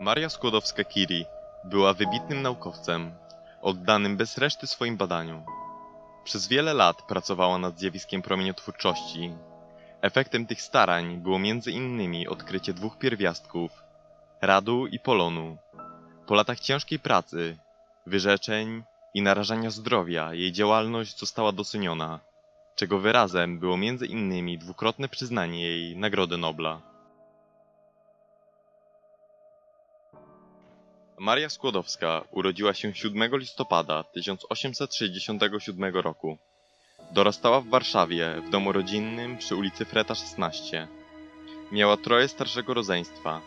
Maria Skłodowska-Curie była wybitnym naukowcem, oddanym bez reszty swoim badaniom. Przez wiele lat pracowała nad zjawiskiem promieniotwórczości. Efektem tych starań było między innymi odkrycie dwóch pierwiastków radu i polonu. Po latach ciężkiej pracy, wyrzeczeń i narażania zdrowia jej działalność została doceniona, czego wyrazem było między innymi dwukrotne przyznanie jej Nagrody Nobla. Maria Skłodowska urodziła się 7 listopada 1867 roku. Dorastała w Warszawie w domu rodzinnym przy ulicy Freta 16. Miała troje starszego rodzeństwa.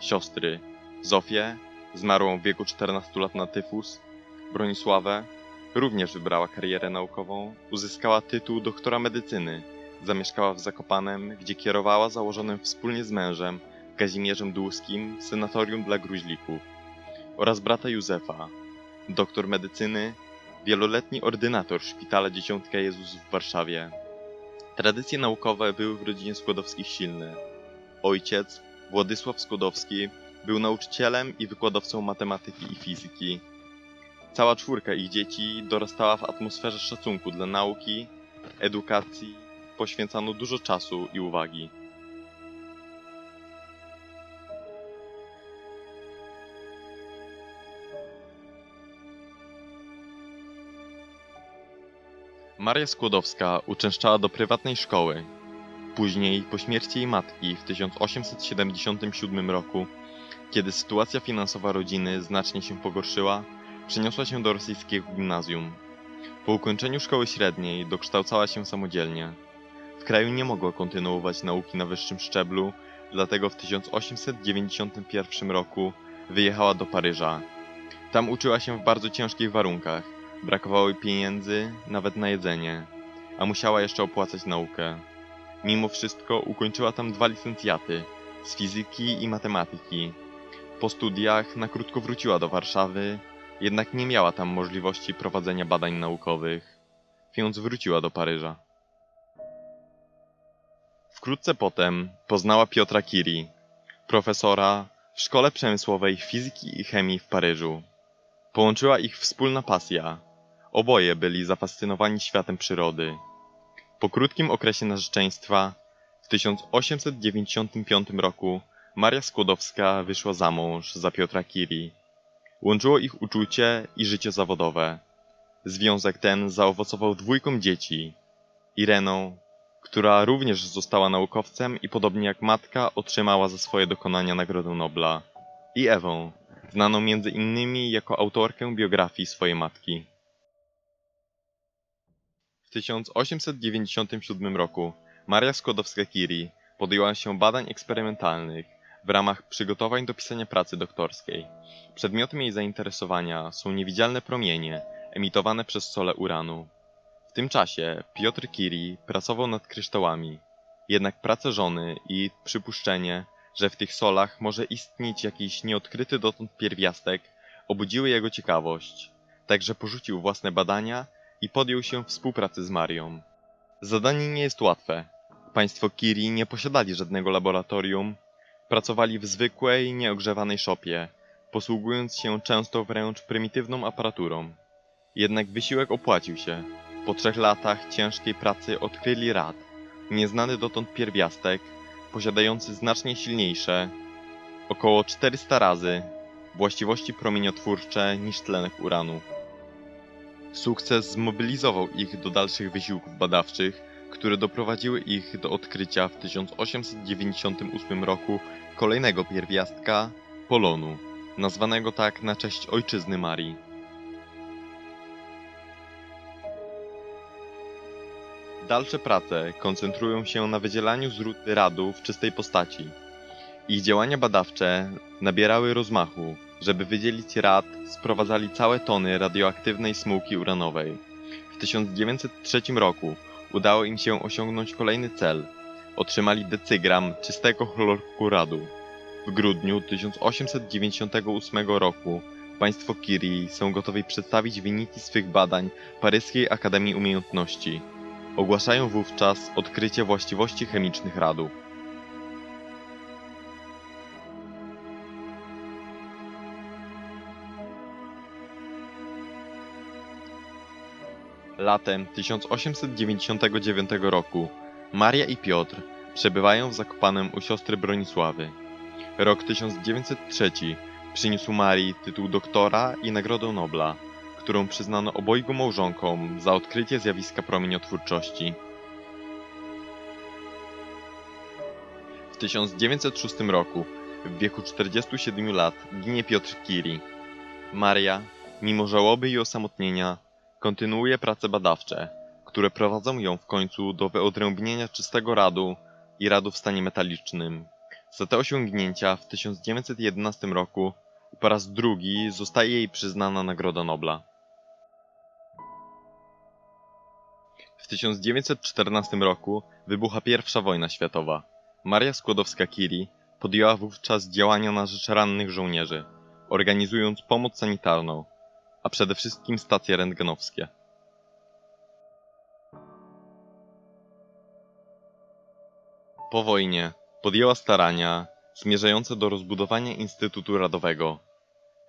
Siostry Zofię, zmarłą w wieku 14 lat na tyfus, Bronisławę, również wybrała karierę naukową, uzyskała tytuł doktora medycyny, zamieszkała w Zakopanem, gdzie kierowała założonym wspólnie z mężem, Kazimierzem Dłuskim, senatorium dla gruźlików oraz brata Józefa, doktor medycyny, wieloletni ordynator Szpitala Dzieciątka Jezus w Warszawie. Tradycje naukowe były w rodzinie Skłodowskich silne. Ojciec, Władysław Skłodowski, był nauczycielem i wykładowcą matematyki i fizyki. Cała czwórka ich dzieci dorastała w atmosferze szacunku dla nauki, edukacji, poświęcano dużo czasu i uwagi. Maria Skłodowska uczęszczała do prywatnej szkoły. Później, po śmierci jej matki w 1877 roku, kiedy sytuacja finansowa rodziny znacznie się pogorszyła, przeniosła się do rosyjskiego gimnazjum. Po ukończeniu szkoły średniej dokształcała się samodzielnie. W kraju nie mogła kontynuować nauki na wyższym szczeblu, dlatego w 1891 roku wyjechała do Paryża. Tam uczyła się w bardzo ciężkich warunkach. Brakowało jej pieniędzy, nawet na jedzenie, a musiała jeszcze opłacać naukę. Mimo wszystko ukończyła tam dwa licencjaty z fizyki i matematyki. Po studiach na krótko wróciła do Warszawy, jednak nie miała tam możliwości prowadzenia badań naukowych, więc wróciła do Paryża. Wkrótce potem poznała Piotra Curie, profesora w Szkole Przemysłowej Fizyki i Chemii w Paryżu. Połączyła ich wspólna pasja. Oboje byli zafascynowani światem przyrody. Po krótkim okresie narzeczeństwa, w 1895 roku, Maria Skłodowska wyszła za mąż za Piotra Curie. Łączyło ich uczucie i życie zawodowe. Związek ten zaowocował dwójką dzieci. Ireną, która również została naukowcem i podobnie jak matka otrzymała za swoje dokonania Nagrodę Nobla. I Ewą, znaną między innymi jako autorkę biografii swojej matki. W 1897 roku Maria Skłodowska-Curie podjęła się badań eksperymentalnych w ramach przygotowań do pisania pracy doktorskiej. Przedmiotem jej zainteresowania są niewidzialne promienie emitowane przez sole uranu. W tym czasie Piotr Curie pracował nad kryształami. Jednak prace żony i przypuszczenie, że w tych solach może istnieć jakiś nieodkryty dotąd pierwiastek, obudziły jego ciekawość. Także porzucił własne badania i podjął się współpracy z Marią. Zadanie nie jest łatwe. Państwo Curie nie posiadali żadnego laboratorium, pracowali w zwykłej, nieogrzewanej szopie, posługując się często wręcz prymitywną aparaturą. Jednak wysiłek opłacił się. Po trzech latach ciężkiej pracy odkryli rad, nieznany dotąd pierwiastek, posiadający znacznie silniejsze, około 400 razy, właściwości promieniotwórcze niż tlenek uranu. Sukces zmobilizował ich do dalszych wysiłków badawczych, które doprowadziły ich do odkrycia w 1898 roku kolejnego pierwiastka polonu, nazwanego tak na cześć ojczyzny Marii. Dalsze prace koncentrują się na wydzielaniu z rudy radu w czystej postaci. Ich działania badawcze nabierały rozmachu. Żeby wydzielić rad, sprowadzali całe tony radioaktywnej smułki uranowej. W 1903 roku udało im się osiągnąć kolejny cel. Otrzymali decygram czystego chlorku radu. W grudniu 1898 roku państwo Curie są gotowi przedstawić wyniki swych badań Paryskiej Akademii Umiejętności. Ogłaszają wówczas odkrycie właściwości chemicznych radów. Latem 1899 roku Maria i Piotr przebywają w Zakopanem u siostry Bronisławy. Rok 1903 przyniósł Marii tytuł doktora i Nagrodę Nobla, którą przyznano obojgu małżonkom za odkrycie zjawiska promieniotwórczości. W 1906 roku, w wieku 47 lat, ginie Piotr Curie. Maria, mimo żałoby i osamotnienia, kontynuuje prace badawcze, które prowadzą ją w końcu do wyodrębnienia czystego radu i radu w stanie metalicznym. Za te osiągnięcia w 1911 roku po raz drugi zostaje jej przyznana Nagroda Nobla. W 1914 roku wybucha I wojna światowa. Maria Skłodowska-Curie podjęła wówczas działania na rzecz rannych żołnierzy, organizując pomoc sanitarną, a przede wszystkim stacje rentgenowskie. Po wojnie podjęła starania zmierzające do rozbudowania Instytutu Radowego.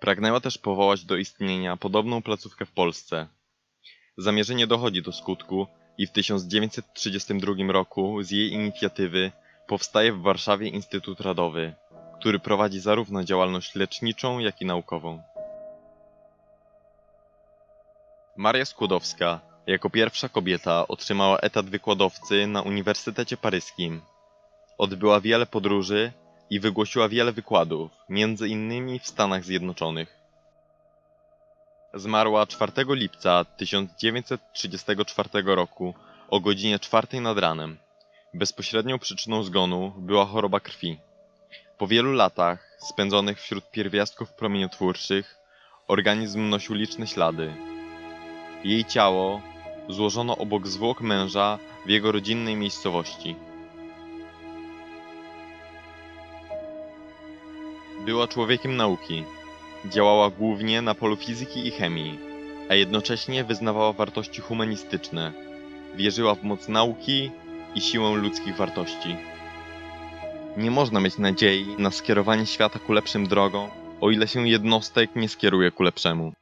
Pragnęła też powołać do istnienia podobną placówkę w Polsce. Zamierzenie dochodzi do skutku i w 1932 roku z jej inicjatywy powstaje w Warszawie Instytut Radowy, który prowadzi zarówno działalność leczniczą, jak i naukową. Maria Skłodowska jako pierwsza kobieta otrzymała etat wykładowcy na Uniwersytecie Paryskim. Odbyła wiele podróży i wygłosiła wiele wykładów, między innymi w Stanach Zjednoczonych. Zmarła 4 lipca 1934 roku o godzinie 4 nad ranem. Bezpośrednią przyczyną zgonu była choroba krwi. Po wielu latach spędzonych wśród pierwiastków promieniotwórczych, organizm nosił liczne ślady. Jej ciało złożono obok zwłok męża w jego rodzinnej miejscowości. Była człowiekiem nauki. Działała głównie na polu fizyki i chemii, a jednocześnie wyznawała wartości humanistyczne. Wierzyła w moc nauki i siłę ludzkich wartości. Nie można mieć nadziei na skierowanie świata ku lepszym drogom, o ile się jednostek nie skieruje ku lepszemu.